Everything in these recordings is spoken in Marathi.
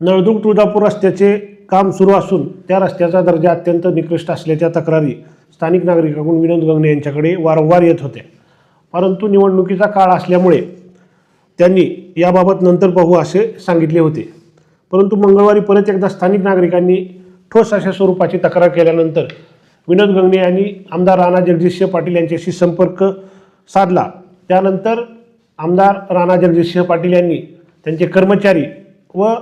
नळदुर्ग तुळजापूर रस्त्याचे काम सुरू असून त्या रस्त्याचा दर्जा अत्यंत निकृष्ट असल्याच्या तक्रारी स्थानिक नागरिकांकडून विनोद गंगणे यांच्याकडे वारंवार येत होत्या परंतु निवडणुकीचा काळ असल्यामुळे त्यांनी याबाबत नंतर पाहू असे सांगितले होते. परंतु मंगळवारी परत एकदा स्थानिक नागरिकांनी ठोस अशा स्वरूपाची तक्रार केल्यानंतर विनोद गंगणे यांनी आमदार राणा जगदीशसिंह पाटील यांच्याशी संपर्क साधला. त्यानंतर आमदार राणा जगदीशसिंह पाटील यांनी त्यांचे कर्मचारी व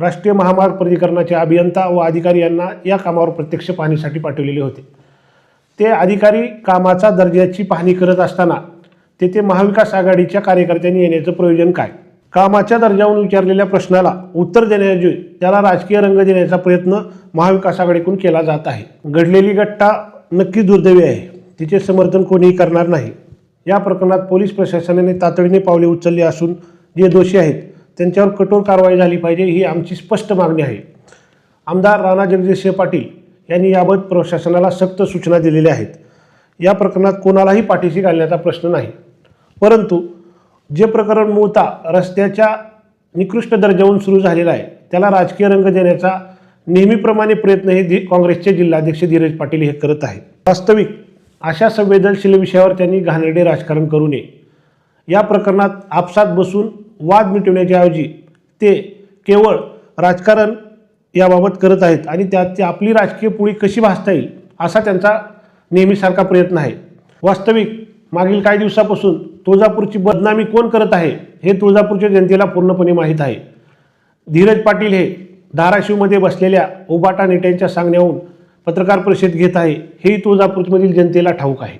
राष्ट्रीय महामार्ग प्राधिकरणाचे अभियंता व अधिकारी यांना या कामावर प्रत्यक्ष पाहणीसाठी पाठवलेले होते. ते अधिकारी कामाचा दर्जाची पाहणी करत असताना तेथे महाविकास आघाडीच्या कार्यकर्त्यांनी येण्याचं प्रयोजन काय? कामाच्या दर्जावरून विचारलेल्या प्रश्नाला उत्तर देण्याऐवजी त्याला राजकीय रंग देण्याचा प्रयत्न महाविकास आघाडीकडून केला जात आहे. घडलेली गट्टा नक्की दुर्दैवी आहे. तिचे समर्थन कोणीही करणार नाही. या प्रकरणात पोलीस प्रशासनाने तातडीने पावले उचलली असून जे दोषी आहेत त्यांच्यावर कठोर कारवाई झाली पाहिजे ही आमची स्पष्ट मागणी आहे. आमदार राणा जगदीशसिंह पाटील यांनी याबाबत प्रशासनाला सक्त सूचना दिलेल्या आहेत. या प्रकरणात कोणालाही पाठीशी घालण्याचा प्रश्न नाही. परंतु जे प्रकरण मूळतः रस्त्याच्या निकृष्ट दर्जाहून सुरू झालेलं आहे त्याला राजकीय रंग देण्याचा नेहमीप्रमाणे प्रयत्न हे दि- काँग्रेसचे जिल्हाध्यक्ष धीरज पाटील हे करत आहेत. वास्तविक अशा संवेदनशील विषयावर त्यांनी घाणेरडे राजकारण करू नये. या प्रकरणात आपसात बसून वाद मिटवण्याच्या ऐवजी ते केवळ राजकारण याबाबत करत आहेत आणि त्यात ते आपली राजकीय पुळी कशी भासता येईल असा त्यांचा नेहमीसारखा प्रयत्न आहे. वास्तविक मागील काही दिवसापासून तुळजापूरची बदनामी कोण करत आहे हे तुळजापूरच्या जनतेला पूर्णपणे माहीत आहे. धीरज पाटील हे धाराशिवमध्ये बसलेल्या उबाटा नेत्यांच्या सांगण्याहून पत्रकार परिषद घेत आहे हेही तुळजापूरमधील जनतेला ठाऊक आहे.